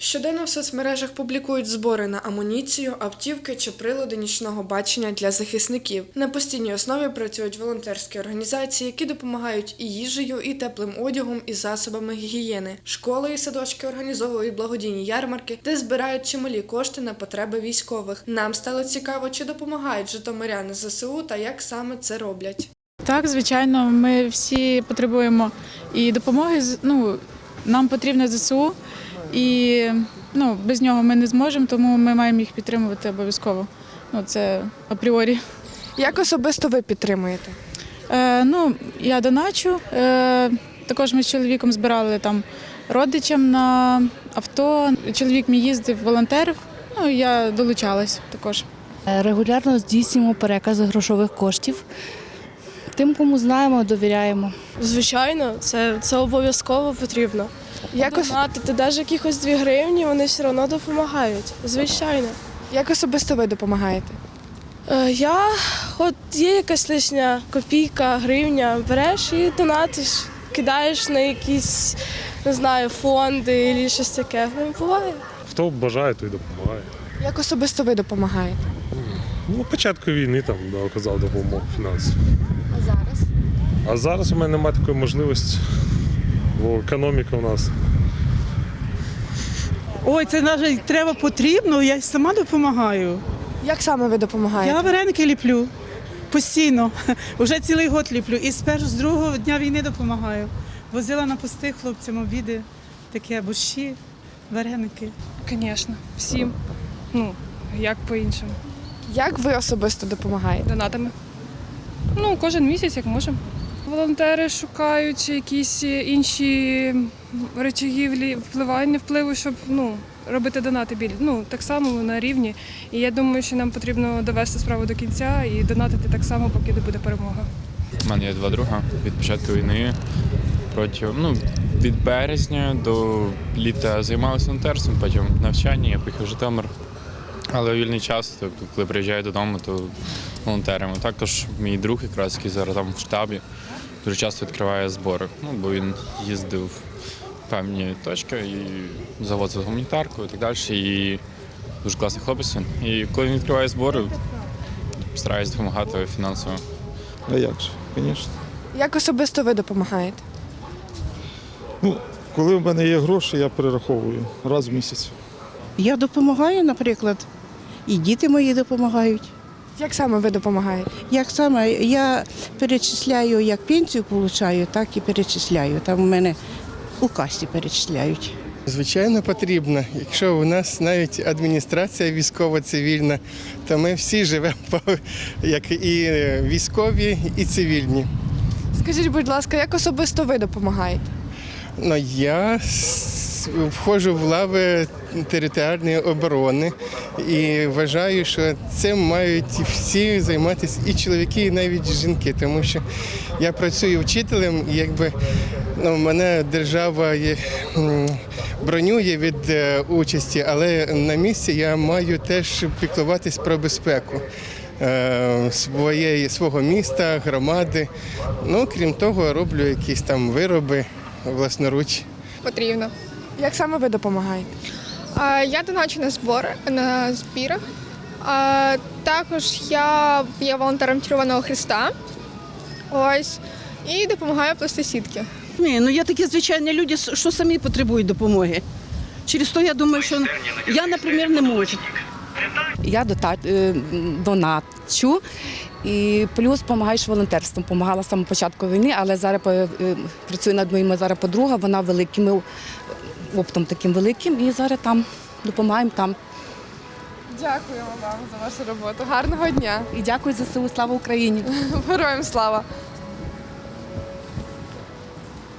Щоденно в соцмережах публікують збори на амуніцію, автівки чи прилади нічного бачення для захисників. На постійній основі працюють волонтерські організації, які допомагають і їжею, і теплим одягом, і засобами гігієни. Школи і садочки організовують благодійні ярмарки, де збирають чималі кошти на потреби військових. Нам стало цікаво, чи допомагають житомиряни ЗСУ та як саме це роблять. Так, звичайно, ми всі потребуємо і допомоги. Ну, нам потрібне ЗСУ, і ну, без нього ми не зможемо, тому ми маємо їх підтримувати обов'язково. Ну, це апріорі. Як особисто ви підтримуєте? Е, ну, я доначу. Е, також ми з чоловіком збирали там родичам на авто. Чоловік мій їздив, волонтерів. Ну, я долучалась також. Е, Регулярно здійснюємо перекази грошових коштів. Тим, кому знаємо, довіряємо. Звичайно, це, це обов'язково потрібно. Як, ос- Донатити навіть якихось 2 гривні, вони все одно допомагають. Звичайно. як особисто ви допомагаєте? Е, я, от є якась лишня копійка, гривня, береш і донатиш, кидаєш на якісь, не знаю, фонди або щось таке. Ну, буває. Хто бажає, той допомагає. Як особисто ви допомагаєте? Ну, початку війни там да, оказав допомогу фінансову. А зараз? А зараз у мене немає такої можливості, бо економіка у нас. Ой, це навіть треба потрібно, я сама допомагаю. Як саме ви допомагаєте? Я вареники ліплю постійно. Уже цілий год ліплю. І з першого з другого дня війни допомагаю. Возила на пусти хлопцям обіди, таке борщі, вареники. Звісно, всім. Ну, як по-іншому. Як ви особисто допомагаєте? Донатами. Ну, кожен місяць, як можемо. Волонтери шукають якісь інші речаги влі- впливання, впливу, щоб ну, робити донати біль. Ну, так само на рівні. І я думаю, що нам потрібно довести справу до кінця і донатити так само, поки не буде перемога. У мене є два друга від початку війни. Протягом ну, від березня до літа займалися волонтерством, потім навчання, я поїхав в Житомир. Але вільний час, тобто, коли приїжджаю додому, то волонтерами. Також мій друг, якраз який зараз там в штабі, дуже часто відкриває збори. Ну, бо він їздив в певні точки і завозив гуманітарку і так далі. І дуже класний хлопець. він. І коли він відкриває збори, стараюсь допомагати фінансово. А як же, звісно. Як особисто ви допомагаєте? Ну, коли в мене є гроші, я перераховую раз в місяць. Я допомагаю, наприклад, і діти мої допомагають. Як саме ви допомагаєте? Як саме я перечисляю, як пенсію получаю, так і перечисляю. Там у мене у касі перечисляють. Звичайно, потрібно. Якщо у нас навіть адміністрація військово-цивільна, то ми всі живемо як і військові, і цивільні. Скажіть, будь ласка, як особисто ви допомагаєте? Ну, я входжу в лави територіальної оборони і вважаю, що цим мають всі займатися і чоловіки, і навіть жінки, тому що я працюю вчителем, і якби ну, мене держава є, бронює від е, участі, але на місці я маю теж піклуватись про безпеку. е, Своєї свого міста, громади. Ну крім того, роблю якісь там вироби власноруч. Потрібно. Як саме ви допомагаєте? Я доначу на збори на збірах. Також я є волонтером Червоного Христа. Ось. І допомагаю плести сітки. Ні, ну є такі звичайні люди, що самі потребують допомоги. Через то я думаю, що я, наприклад, не можу. Я доначу і плюс допомагаю волонтерством. Помагала з самого початку війни, але зараз е, працює над моїми зараз подруга, вона великим оптом таким великим, і зараз там допомагаємо там. Дякуємо вам за вашу роботу. Гарного дня. І дякую ЗСУ, слава Україні! Героям слава!